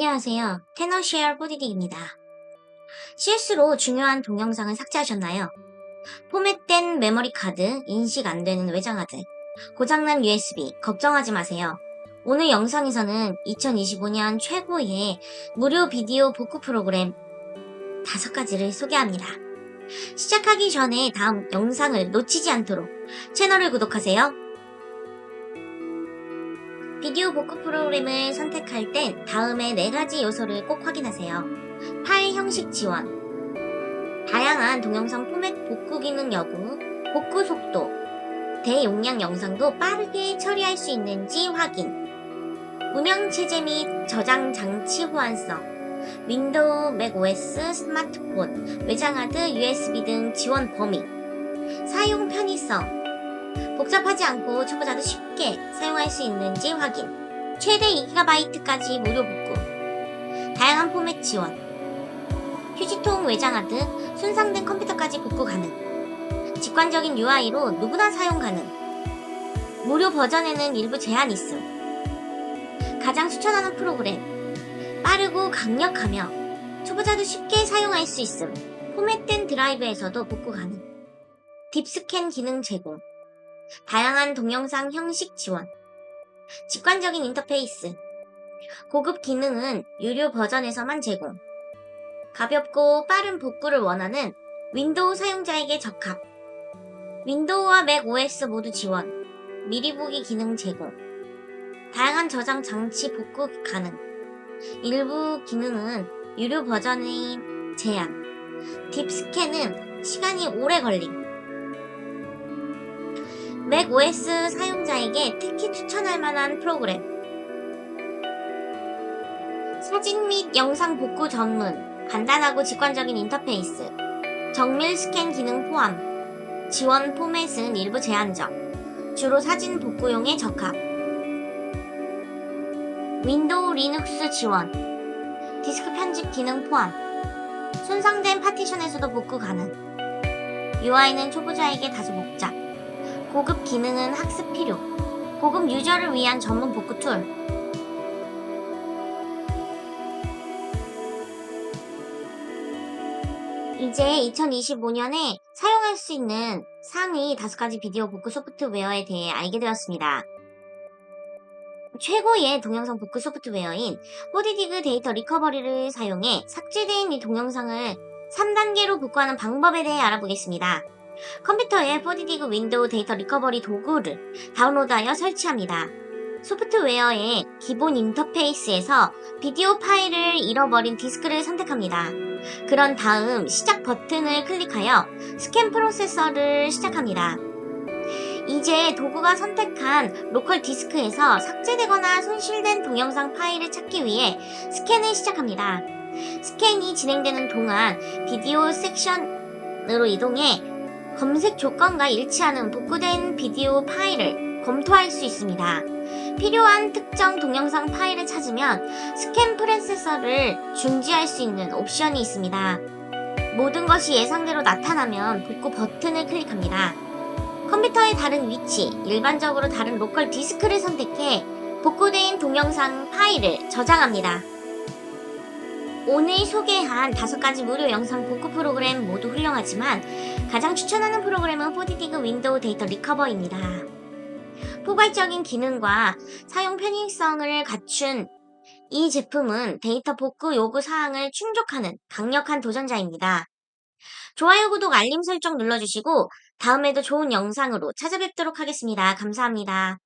안녕하세요. 테너쉐어 포디딕입니다. 실수로 중요한 동영상을 삭제하셨나요? 포맷된 메모리 카드, 인식 안 되는 외장하드, 고장난 USB, 걱정하지 마세요. 오늘 영상에서는 2025년 최고의 무료 비디오 복구 프로그램 5가지를 소개합니다. 시작하기 전에 다음 영상을 놓치지 않도록 채널을 구독하세요. 비디오 복구 프로그램을 선택할 땐 다음의 4가지 요소를 꼭 확인하세요. 파일 형식 지원, 다양한 동영상 포맷 복구 기능 여부, 복구 속도, 대용량 영상도 빠르게 처리할 수 있는지 확인, 운영체제 및 저장 장치 호환성, 윈도우, 맥OS, 스마트폰, 외장하드, USB 등 지원 범위, 사용 편의성, 복잡하지 않고 초보자도 쉽게 사용 할 수 있는지 확인, 최대 2GB까지 무료 복구, 다양한 포맷 지원, 휴지통 외장하드, 손상된 컴퓨터까지 복구 가능, 직관적인 UI로 누구나 사용 가능, 무료 버전에는 일부 제한이 있음, 가장 추천하는 프로그램, 빠르고 강력하며 초보자도 쉽게 사용할 수 있음, 포맷된 드라이브에서도 복구 가능, 딥스캔 기능 제공, 다양한 동영상 형식 지원, 직관적인 인터페이스, 고급 기능은 유료 버전에서만 제공, 가볍고 빠른 복구를 원하는 윈도우 사용자에게 적합, 윈도우와 맥 OS 모두 지원, 미리 보기 기능 제공, 다양한 저장 장치 복구 가능, 일부 기능은 유료 버전의 제한, 딥스캔은 시간이 오래 걸림, 맥 OS 사용자에게 특히 추천할 만한 프로그램. 사진 및 영상 복구 전문, 간단하고 직관적인 인터페이스, 정밀 스캔 기능 포함, 지원 포맷은 일부 제한적, 주로 사진 복구용에 적합. 윈도우 리눅스 지원, 디스크 편집 기능 포함, 손상된 파티션에서도 복구 가능. UI는 초보자에게 다소 복잡. 고급 기능은 학습 필요. 고급 유저를 위한 전문 복구 툴. 이제 2025년에 사용할 수 있는 상위 5가지 비디오 복구 소프트웨어에 대해 알게 되었습니다. 최고의 동영상 복구 소프트웨어인 포디디그 데이터 리커버리를 사용해 삭제된 이 동영상을 3단계로 복구하는 방법에 대해 알아보겠습니다. 컴퓨터에 4디디그 윈도우 데이터 리커버리 도구를 다운로드하여 설치합니다. 소프트웨어의 기본 인터페이스에서 비디오 파일을 잃어버린 디스크를 선택합니다. 그런 다음 시작 버튼을 클릭하여 스캔 프로세서를 시작합니다. 이제 도구가 선택한 로컬 디스크에서 삭제되거나 손실된 동영상 파일을 찾기 위해 스캔을 시작합니다. 스캔이 진행되는 동안 비디오 섹션으로 이동해 검색 조건과 일치하는 복구된 비디오 파일을 검토할 수 있습니다. 필요한 특정 동영상 파일을 찾으면 스캔 프로세서를 중지할 수 있는 옵션이 있습니다. 모든 것이 예상대로 나타나면 복구 버튼을 클릭합니다. 컴퓨터의 다른 위치, 일반적으로 다른 로컬 디스크를 선택해 복구된 동영상 파일을 저장합니다. 오늘 소개한 다섯 가지 무료 영상 복구 프로그램 모두 훌륭하지만 가장 추천하는 프로그램은 4디디그 윈도우 데이터 리커버입니다. 포괄적인 기능과 사용 편의성을 갖춘 이 제품은 데이터 복구 요구 사항을 충족하는 강력한 도전자입니다. 좋아요, 구독, 알림 설정 눌러주시고 다음에도 좋은 영상으로 찾아뵙도록 하겠습니다. 감사합니다.